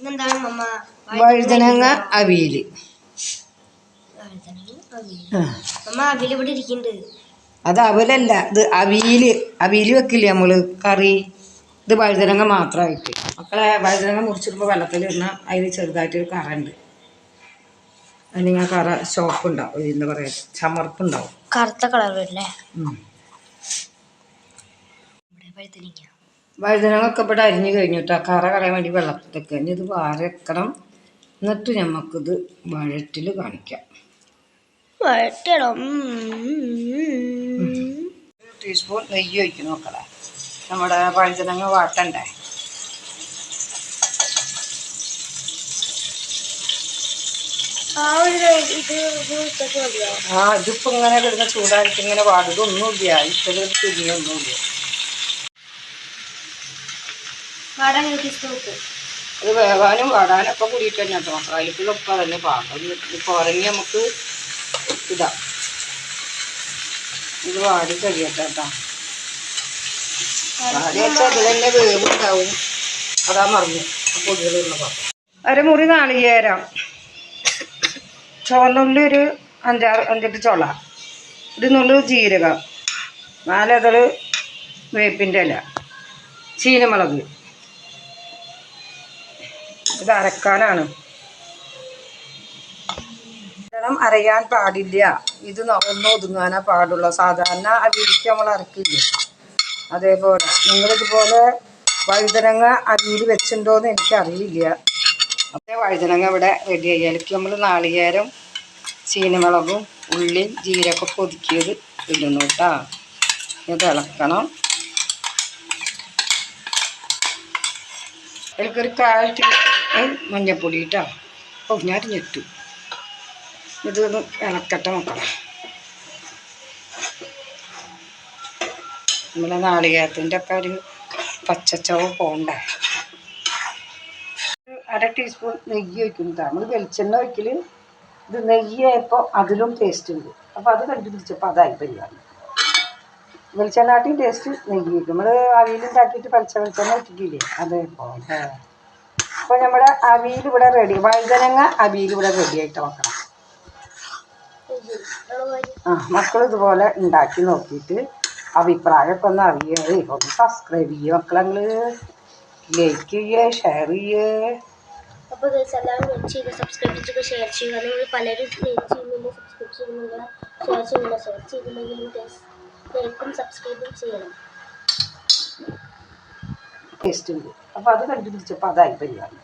ഇന്നെന്താണ് മമ്മ വഴുതനങ്ങ അവിയൽ മമ്മ അവിയൽ ഇവിടെ ഇരിക്കുന്നുണ്ട്. അത് അവലല്ല ഇത് അവിയൽ അവിയൽ വെക്കില്ലേ നമ്മൾ കറി? ഇത് വഴുതനങ്ങ മാത്രമായിട്ട്. മക്കളെ വഴുതനങ്ങ മുറിച്ചിടുമ്പോൾ വെള്ളത്തിലിടണം അതിൽ ചെറുതായിട്ടൊരു കറ ഉണ്ട് അല്ലെങ്കിൽ ആ കറ ചോപ്പുണ്ടാവും എന്താ പറയുക ചമർപ്പുണ്ടാവും. കറുത്ത കളർ വരില്ലേ? വഴുതനങ്ങ. വഴുതനങ്ങ ഒക്കെ ഇവിടെ അരിഞ്ഞു കഴിഞ്ഞിട്ട്. ആ കറ കളയാൻ വേണ്ടി വെള്ളത്തിലേക്ക് ഇനി ഇത് വാരക്കണം. എന്നിട്ട് നമുക്കിത് വഴറ്റിൽ കാണിക്കാം. വഴറ്റണം. ടീസ്പൂൺ നെയ്യ് ഒഴിക്കും നോക്കണേ നമ്മുടെ വഴുതനങ്ങ വാട്ടണ്ടേ? ആ ഇതിപ്പോ ഇങ്ങനെ കിടന്ന് ചൂടായിട്ട് ഇങ്ങനെ വാടുക ഒന്നുമില്ല ഇത്തരം തിരിഞ്ഞൊന്നുമില്ല. വാടാൻ ഒരു ടീസ്പൂൺ ഉപ്പ് ഇത് വേവാനും വാടാനും ഒക്കെ കൂടിയിട്ട് തന്നെ കേട്ടോ. അതിലേക്കുള്ള ഉപ്പ തന്നെ പാകം. ഇപ്പൊ ഉറങ്ങി നമുക്ക് ഇതാ ഇത് വാടി കഴിയട്ടെ കേട്ടോ. വാടി വെച്ചാൽ ഇത് തന്നെ വേവുണ്ടാവും. അതാ മറിഞ്ഞു പൊടികളുള്ള പാത്രം. അരമുറി നാളികേരം. ചുവന്നുള്ളി ഒരു അഞ്ചാറ് അഞ്ചെട്ട് ചുള. ഇരുന്നുള്ളി ജീരകം. നാലതൾ വേപ്പിന്റെ ഇല. ചീനമുളക്. ഇത് അരക്കാനാണ്. ഇടണം അരയാൻ പാടില്ല. ഇത് ഒന്ന് ഒതുങ്ങാനാ പാടുള്ളൂ. സാധാരണ അവിയിലേക്ക് നമ്മൾ അരക്കില്ലേ? അതേപോലെ. നിങ്ങളിതുപോലെ വഴുതനങ്ങ അവിയിൽ വെച്ചിട്ടുണ്ടോ എന്ന് എനിക്കറിയില്ല. അപ്പോൾ വഴുതനങ്ങ ഇവിടെ റെഡി ആയി. നമ്മൾ നാളികേരം ചീനമുളകും ഉള്ളി ജീരകമൊക്കെ ഒതുക്കിയത് ഇടുന്നു കേട്ടോ. ഇത് ഇളക്കണം. അതിലേക്കൊരു കാൽ ടീ മഞ്ഞപ്പൊടി കേട്ടോ ഓ ഞാൻ ഞെട്ടു. ഇതൊന്ന് ഇളക്കട്ടെ മക്കളെ. നമ്മളെ നാളികേരത്തിന്റെ ഒക്കെ ഒരു പച്ചച്ചവ് പോണ്ടേ. അര ടീസ്പൂൺ നെയ്യ് ഒഴിക്കുന്നത് നമ്മൾ വെളിച്ചെണ്ണ ഒഴിക്കൽ ഇത് നെയ്യായപ്പോൾ അതിലും ടേസ്റ്റ് ഉണ്ട്. അപ്പോൾ അത് കണ്ടുപിടിച്ചപ്പോൾ അതായി പരിപാടി. വെളിച്ചെണ്ണാട്ടിയും ടേസ്റ്റ് നെയ്യ് വയ്ക്കും നമ്മൾ അവിയിലുണ്ടാക്കിയിട്ട് പച്ച വെളിച്ചെണ്ണ ഇട്ടിട്ടില്ലേ? അതേപോലെ അപ്പോൾ നമ്മുടെ അവിയിൽ ഇവിടെ റെഡി വഴുതനങ്ങ അവിയിൽ ഇവിടെ റെഡി ആയിട്ട് വെക്കണം. ആ മക്കൾ ഇതുപോലെ ഉണ്ടാക്കി നോക്കിയിട്ട് അഭിപ്രായമൊക്കെ ഒന്ന് അറിയേ. ഒന്ന് സബ്സ്ക്രൈബ് ചെയ്യുക മക്കളങ്ങൾ ലൈക്ക് ചെയ്യുക ഷെയർ ചെയ്യുക അപ്പോൾ ഗൈസ് എല്ലാവരും ലൈക്ക് ചെയ്യുക സബ്സ്ക്രൈബ് ചെയ്യുക ഷെയർ ചെയ്യുക. നിങ്ങൾ പലരും ലൈക്ക് ചെയ്യുന്നില്ല സബ്സ്ക്രൈബ് ചെയ്യുന്നില്ല ഷെയർ ചെയ്യുന്നില്ല ലൈക്കും സബ്സ്ക്രൈബും ചെയ്യണം. ടേസ്റ്റ് ഉണ്ട്. അപ്പോൾ അത് കണ്ടുപിടിച്ചപ്പോൾ അതായി പരിപാടി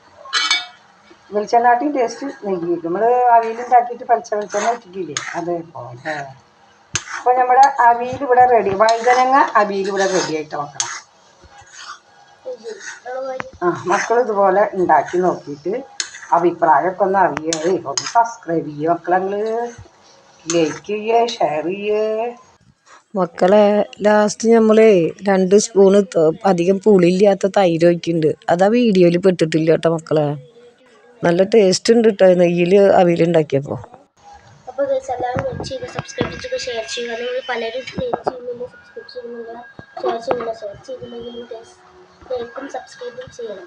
വെളിച്ചെണ്ണാട്ടിയും ടേസ്റ്റ് നെയ്യ് നമ്മൾ അവിയിലുണ്ടാക്കിയിട്ട് പച്ച വെളിച്ചെണ്ണ ഇട്ടിട്ടില്ലേ? അതേപോലെ അപ്പോൾ നമ്മുടെ അവിയിൽ ഇവിടെ റെഡി വഴുതനങ്ങ അവിയിൽ ഇവിടെ റെഡി ആയിട്ട് വെക്കണം. ആ മക്കൾ ഇതുപോലെ ഉണ്ടാക്കി നോക്കിയിട്ട് അഭിപ്രായമൊക്കെ ഒന്ന് അറിയേ. ഒന്ന് സബ്സ്ക്രൈബ് ചെയ്യുക മക്കളെ ലൈക്ക് ചെയ്യുക ഷെയർ ചെയ്യുക മക്കളെ ലാസ്റ്റ് നമ്മൾ രണ്ട് സ്പൂണ് അധികം പുളിയില്ലാത്ത തൈര് ഒഴിക്കുന്നുണ്ട് അതാ വീഡിയോയിൽ പെട്ടിട്ടില്ല കേട്ടോ മക്കളെ. നല്ല ടേസ്റ്റ് ഉണ്ട് കേട്ടോ നെയ്യിൽ അവിയിലുണ്ടാക്കിയപ്പോൾ അപ്പോൾ എല്ലാവരും സബ്സ്ക്രൈബ് ചെയ്യുക ഷെയർ ചെയ്യുക. പലരും സബ്സ്ക്രൈബ് സബ്സ്ക്രൈബും ചെയ്യണം.